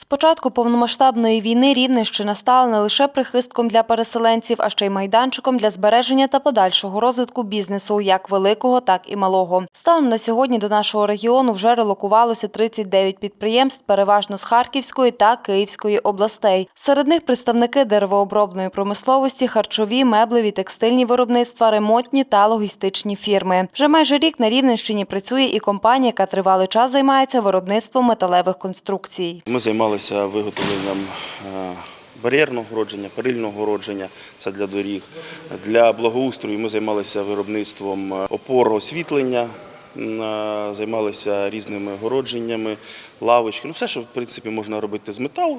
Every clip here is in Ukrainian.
З початку повномасштабної війни Рівненщина стала не лише прихистком для переселенців, а ще й майданчиком для збереження та подальшого розвитку бізнесу, як великого, так і малого. Станом на сьогодні до нашого регіону вже релокувалося 39 підприємств, переважно з Харківської та Київської областей. Серед них представники деревообробної промисловості, харчові, меблеві, текстильні виробництва, ремонтні та логістичні фірми. Вже майже рік на Рівненщині працює і компанія, яка тривалий час займається виробництвом металевих конструкцій. Ми займалися виготовленням е, бар'єрного огородження, перильного огородження, це для доріг. Для благоустрою ми займалися виробництвом е, опор освітлення, е, займалися різними огородженнями, лавочки. Ну, все, що в принципі можна робити з металу,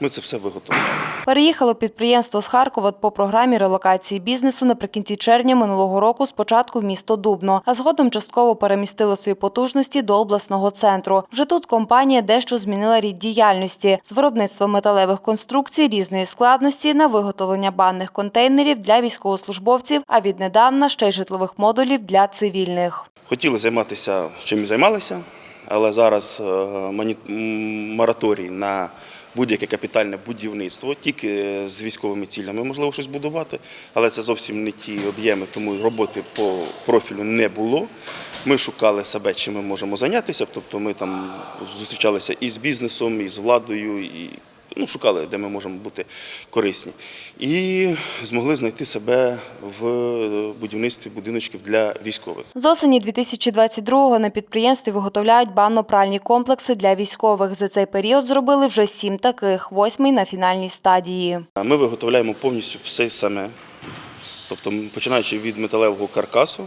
ми це все виготовляємо. Переїхало підприємство з Харкова по програмі релокації бізнесу наприкінці червня минулого року спочатку в місто Дубно, а згодом частково перемістило свої потужності до обласного центру. Вже тут компанія дещо змінила рід діяльності з виробництва металевих конструкцій різної складності на виготовлення банних контейнерів для військовослужбовців, а віднедавна ще й житлових модулів для цивільних. Хотіли займатися чим займалися, але зараз е, мораторій на будь-яке капітальне будівництво, тільки з військовими цілями можливо щось будувати, але це зовсім не ті об'єми, тому роботи по профілю не було. Ми шукали себе, чим ми можемо зайнятися. Тобто ми там зустрічалися і з бізнесом, і з владою, і ну, шукали, де ми можемо бути корисні. І змогли знайти себе в будівництві будиночків для військових. З осені 2022-го на підприємстві виготовляють банно-пральні комплекси для військових. За цей період зробили вже сім таких, восьмий на фінальній стадії. Ми виготовляємо повністю все саме, тобто починаючи від металевого каркасу,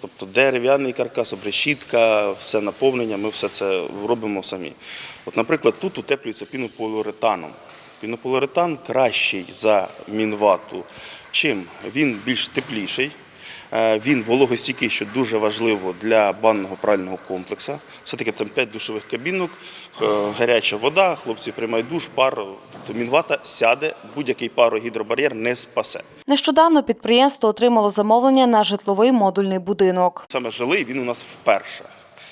тобто дерев'яний каркас, обрешітка, все наповнення, ми все це робимо самі. От, наприклад, тут утеплюється пінополіуретаном. Пінополіуретан кращий за мінвату. Чим? Він більш тепліший. Е, Він вологостійкий, що дуже важливо для банного прального комплексу. Все-таки там 5 душових кабінок, е, гаряча вода, хлопці приймають душ, пар. Тобто мінвата сяде, будь-який парогідробар'єр не спасе. Нещодавно підприємство отримало замовлення на житловий модульний будинок. Саме жилий він у нас вперше.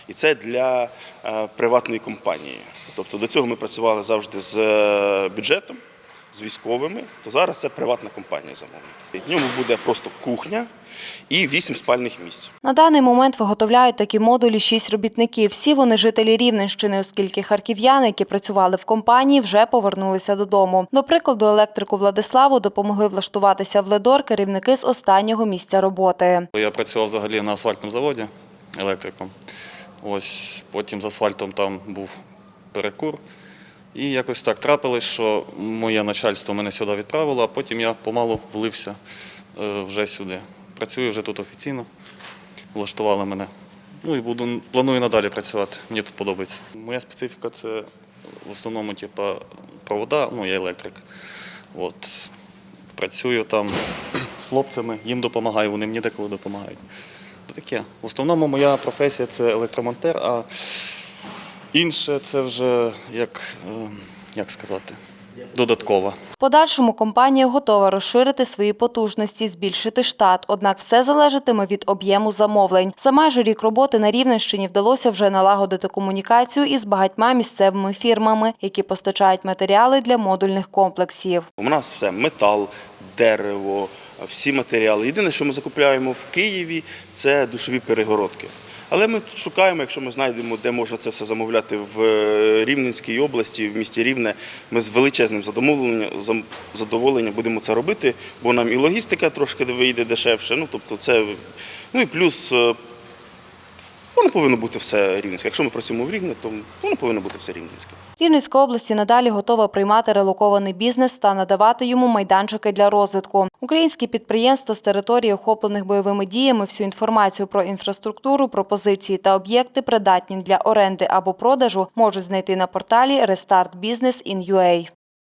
І це для е, приватної компанії. Тобто до цього ми працювали завжди з бюджетом, з військовими, то зараз це приватна компанія замовник. В ньому буде просто кухня і 8 спальних місць. На даний момент виготовляють такі модулі шість робітників. Всі вони жителі Рівненщини, оскільки харків'яни, які працювали в компанії, вже повернулися додому. До прикладу, електрику Владиславу допомогли влаштуватися в Ледор керівники з останнього місця роботи. Я працював взагалі на асфальтному заводі електриком. Ось потім з асфальтом там був перекур. І якось так трапилось, що моє начальство мене сюди відправило, а потім я помалу влився е, вже сюди. Працюю вже тут офіційно, влаштували мене. Ну і буду планую надалі працювати. Мені тут подобається. Моя специфіка це в основному типу, провода, ну я електрик. От. Працюю там з хлопцями, їм допомагаю, вони мені деколи допомагають. Таке. В основному моя професія це електромонтер, а інше це вже як, е, як сказати, додаткова. Подальшому компанія готова розширити свої потужності, збільшити штат. Однак все залежатиме від об'єму замовлень. За майже рік роботи на Рівненщині вдалося вже налагодити комунікацію із багатьма місцевими фірмами, які постачають матеріали для модульних комплексів. У нас все метал, дерево, всі матеріали. Єдине, що ми закупляємо в Києві, це душові перегородки. Але ми шукаємо, якщо ми знайдемо, де можна це все замовляти в е, Рівненській області, в місті Рівне. Ми з величезним задоволенням будемо це робити, бо нам і логістика трошки вийде дешевше. Ну, тобто це, ну і плюс е, воно повинно бути все рівненське. Якщо ми працюємо в Рівне, то воно повинно бути все рівненське. Рівненська область надалі готова приймати релокований бізнес та надавати йому майданчики для розвитку. Українські підприємства з території, охоплених бойовими діями, всю інформацію про інфраструктуру, пропозиції та об'єкти, придатні для оренди або продажу, можуть знайти на порталі Restart Business in UA.